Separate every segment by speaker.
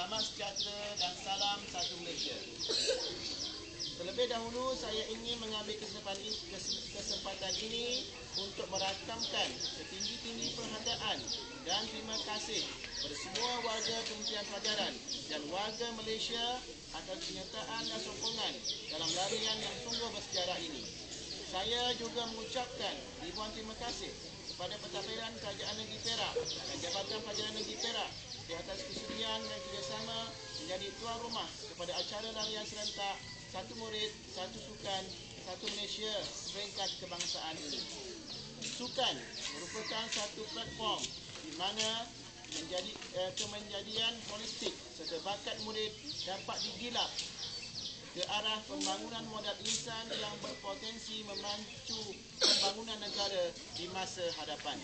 Speaker 1: Selamat sejahtera dan salam satu Malaysia. Terlebih dahulu saya ingin mengambil kesempatan ini, kesempatan ini untuk merakamkan setinggi-tinggi perhargaan dan terima kasih kepada semua warga Kementerian Pelajaran dan warga Malaysia atas penyertaan dan sokongan dalam larian yang sungguh bersejarah ini. Saya juga mengucapkan ribuan terima kasih kepada Pentadbiran Kerajaan Negeri Perak dan Jabatan Pelajaran Negeri Perak di atas kesudian dan kerjasama menjadi tuan rumah kepada acara larian serentak satu murid, satu sukan, satu Malaysia peringkat kebangsaan ini. Sukan merupakan satu platform di mana menjadi eh, kemenjadian holistik serta bakat murid dapat digilap ke arah pembangunan modal insan yang berpotensi memacu pembangunan negara di masa hadapan.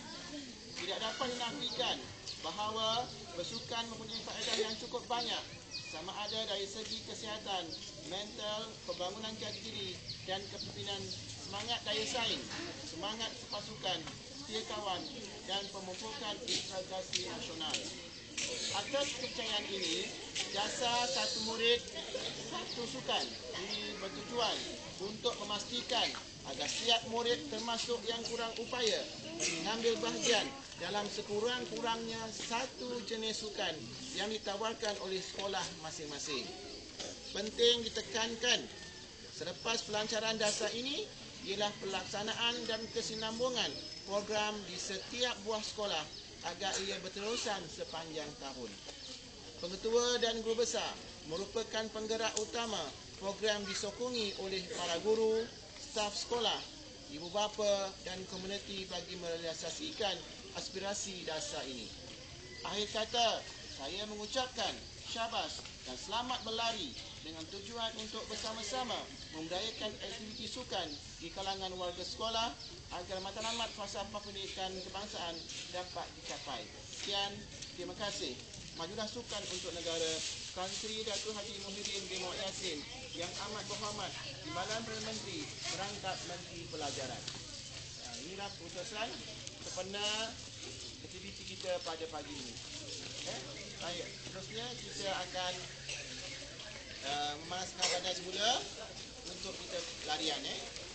Speaker 1: Tidak dapat dinafikan bahawa bersukan mempunyai faedah yang cukup banyak sama ada dari segi kesihatan, mental, pembangunan jati diri dan kepimpinan semangat daya saing, semangat pasukan, setia kawan dan pemupukan integrasi nasional. Atas kepercayaan ini, jasa satu murid satu sukan ini bertujuan untuk memastikan agar setiap murid termasuk yang kurang upaya mengambil bahagian dalam sekurang-kurangnya satu jenis sukan yang ditawarkan oleh sekolah masing-masing. Penting ditekankan selepas pelancaran dasar ini ialah pelaksanaan dan kesinambungan program di setiap buah sekolah agar ia berterusan sepanjang tahun. Pengetua dan guru besar merupakan penggerak utama program disokongi oleh para guru, staf sekolah, ibu bapa dan komuniti bagi merealisasikan aspirasi dasar ini. Akhir kata, saya mengucapkan syabas dan selamat berlari dengan tujuan untuk bersama-sama memberdayakan aktiviti sukan di kalangan warga sekolah agar matlamat falsafah pendidikan kebangsaan dapat dicapai. Sekian, terima kasih. Majulah sukan untuk negara Tan Sri Datuk Haji Muhyiddin bin Muhammad Yassin yang amat berhormat Timbalan Perdana Menteri Perangkat Menteri Pelajaran. Ha, inilah keputusan sempena aktiviti kita pada pagi ini. Eh, baik, terusnya kita akan uh, memanaskan badan semula untuk kita larian. Eh.